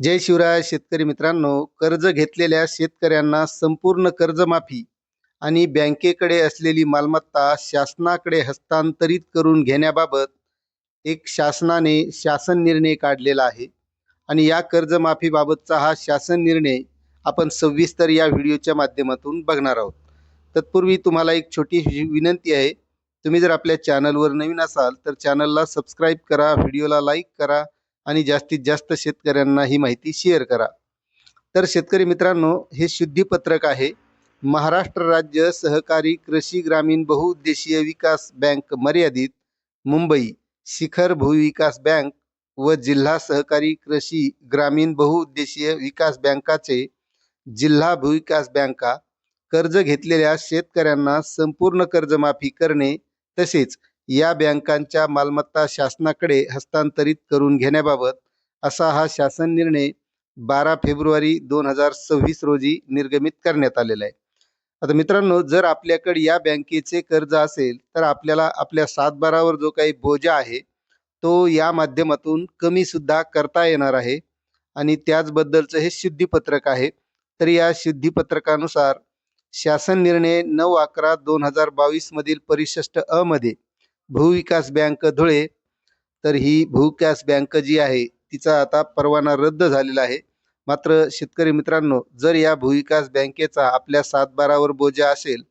जय शिवराय शेतकरी मित्रांनो कर्ज घेतलेल्या शेतकऱ्यांना संपूर्ण कर्जमाफी आणि बँकेकडे असलेली मालमत्ता शासनाकडे हस्तांतरित करून घेण्याबाबत एक शासनाने शासन निर्णय काढलेला आहे. आणि या कर्जमाफीबाबतचा हा शासन निर्णय आपण सविस्तर या व्हिडिओच्या माध्यमातून बघणार आहोत. तत्पूर्वी तुम्हाला एक छोटी विनंती आहे. तुम्ही जर आपल्या चॅनलवर नवीन असाल तर चॅनलला सबस्क्राईब करा व्हिडिओला लाईक करा आणि जास्तीत जास्त शेतकऱ्यांना ही माहिती शेअर करा. तर शेतकरी मित्रांनो हे शुद्धीपत्रक आहे. महाराष्ट्र राज्य सहकारी कृषी ग्रामीण बहुउद्देशीय विकास बँक मर्यादित मुंबई शिखर भूविकास बँक व जिल्हा सहकारी कृषी ग्रामीण बहुउद्देशीय विकास बँकाचे जिल्हा भूविकास बँका कर्ज घेतलेल्या शेतकऱ्यांना संपूर्ण कर्जमाफी करणे तसेच या बँकांच्या मालमत्ता शासनाकडे हस्तांतरित करून घेण्याबाबत असा हा शासन निर्णय बारा फेब्रुवारी दोन हजार सव्वीस रोजी निर्गमित करण्यात आलेला आहे. आता मित्रांनो जर आपल्याकडे या बँकेचे कर्ज असेल तर आपल्याला आपल्या सातबारावर जो काही बोजा आहे तो या माध्यमातून कमी सुद्धा करता येणार आहे. आणि त्याचबद्दलचं हे शुद्धीपत्रक आहे. तर या शुद्धीपत्रकानुसार शासन निर्णय नऊ अकरा दोन हजार बावीस मधील परिशिष्ट अ मध्ये भूविकास बँक धुळे तर ही भूविकास बँक जी आहे तिचा आता परवाना रद्द झालेला आहे. मात्र शेतकरी मित्रांनो जर या भूविकास बँकेचा आपल्या सातबारावर बोजा असेल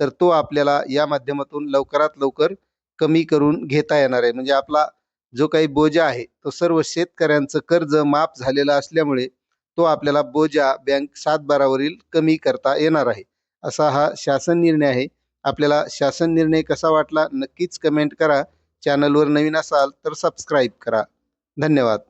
तर तो आपल्याला या माध्यमातून लवकरात लवकर कमी करून घेता येणार आहे. म्हणजे आपला जो काही बोजा आहे तो सर्व शेतकऱ्यांचं कर्ज माफ झालेला असल्यामुळे तो आपल्याला बोजा बँक सातबारावरील कमी करता येणार आहे. असा हा शासन निर्णय आहे. आपल्याला शासन निर्णय कसा वाटला नक्कीच कमेंट करा. चॅनलवर नवीन असाल तर सबस्क्राईब करा. धन्यवाद.